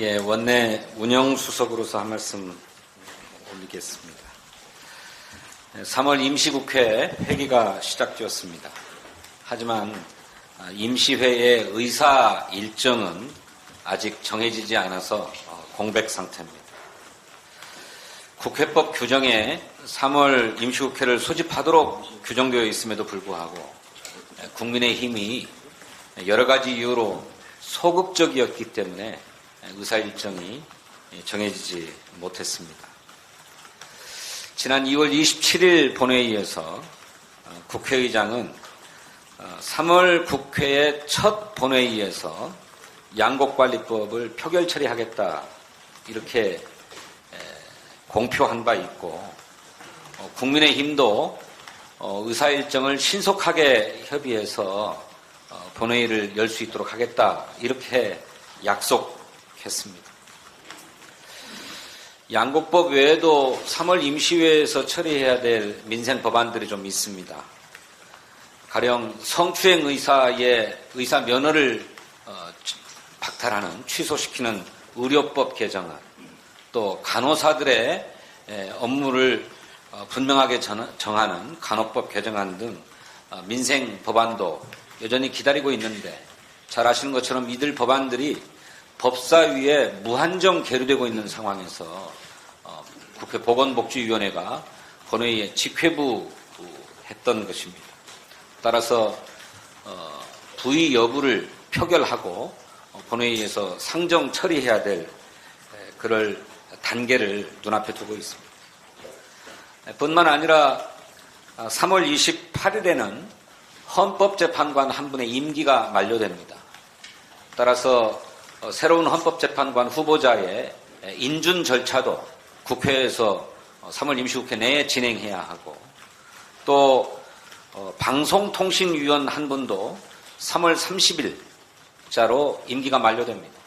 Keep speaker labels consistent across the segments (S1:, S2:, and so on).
S1: 예, 원내 운영수석으로서 한 말씀 올리겠습니다. 3월 임시국회 회기가 시작되었습니다. 하지만 아, 임시회의 의사 일정은 아직 정해지지 않아서 어, 공백 상태입니다. 국회법 규정에 3월 임시국회를 소집하도록 규정되어 있음에도 불구하고 국민의힘이 여러 가지 이유로 소극적이었기 때문에 의사 일정이 정해지지 못했습니다. 지난 2월 27일 본회의에서 국회의장은 3월 국회의 첫 본회의에서 양곡관리법을 표결 처리하겠다 이렇게 공표한 바 있고 국민의힘도 의사 일정을 신속하게 협의해서 본회의를 열 수 있도록 하겠다 이렇게 약속 했습니다. 양곡법 외에도 3월 임시회에서 처리해야 될 민생 법안들이 좀 있습니다. 가령 성추행 의사의 의사 면허를 박탈하는 취소시키는 의료법 개정안, 또 간호사들의 업무를 분명하게 정하는 간호법 개정안 등 민생 법안도 여전히 기다리고 있는데 잘 아시는 것처럼 이들 법안들이 법사위에 무한정 계류되고 있는 상황에서 국회 보건복지위원회가 본회의에 직회부 했던 것입니다. 따라서 부의 여부를 표결하고 본회의에서 상정 처리해야 될 그럴 단계를 눈앞에 두고 있습니다. 뿐만 아니라 3월 28일에는 헌법재판관 한 분의 임기가 만료됩니다. 따라서 새로운 헌법재판관 후보자의 인준 절차도 국회에서 3월 임시국회 내에 진행해야 하고 또 방송통신위원 한 분도 3월 30일자로 임기가 만료됩니다.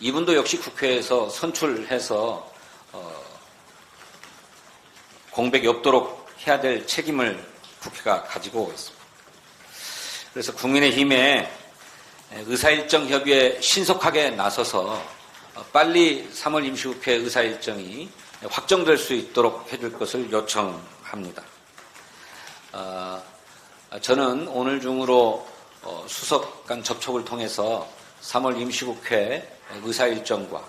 S1: 이분도 역시 국회에서 선출해서 공백이 없도록 해야 될 책임을 국회가 가지고 있습니다. 그래서 국민의힘의 의사일정 협의에 신속하게 나서서 빨리 3월 임시국회 의사일정이 확정될 수 있도록 해줄 것을 요청합니다. 저는 오늘 중으로 수석 간 접촉을 통해서 3월 임시국회 의사일정과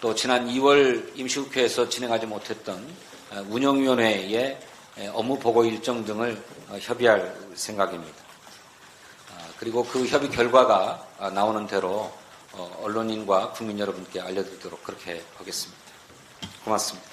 S1: 또 지난 2월 임시국회에서 진행하지 못했던 운영위원회의 업무 보고 일정 등을 협의할 생각입니다. 그리고 그 협의 결과가 나오는 대로 언론인과 국민 여러분께 알려드리도록 그렇게 하겠습니다. 고맙습니다.